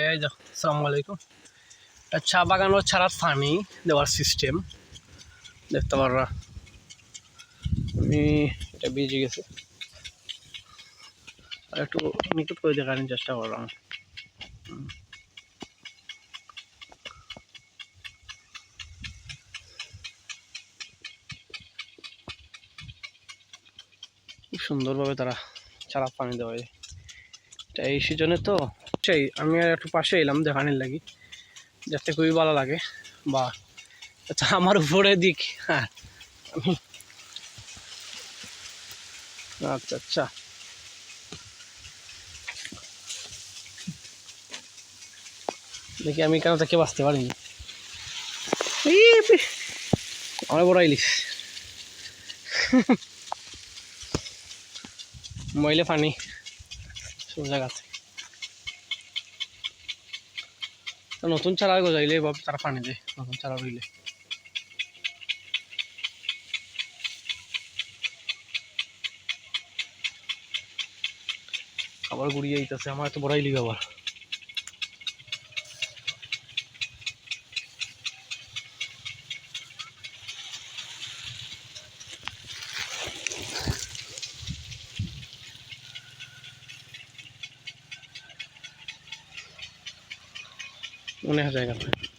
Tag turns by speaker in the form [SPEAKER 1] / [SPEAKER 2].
[SPEAKER 1] এই দেখো আসসালামু আলাইকুম। এটা চা বাগানো ছাড়া পানি দেওয়ার সিস্টেম দেখতে পাররা আমি এটা ভিজে গেছে। আর একটু নিকুট করে দেখানোর চেষ্টা করলাম। খুব সুন্দরভাবে তারা চারা পানি দেওয়া যায় এটা এই সিজনে তো সেই, আমি আর একটু পাশে এলাম দেখানোর লাগি। দেখতে খুবই ভালো লাগে। বা আচ্ছা আমার উপরে দিক। হ্যাঁ। আচ্ছা আচ্ছা। দেখি আমি কেন থেকে বাঁচতে পারিনি। আমার বড় ইলিশ মইলে পানি সব জায়গাতে। নতুন চারা গজাইলে বাপ তারা পানি দেয়, নতুন চারা রইলে। আবার গুড়িয়ে আইতেছে আমার এত বড়াইলি আবার उन्हें हटाया है।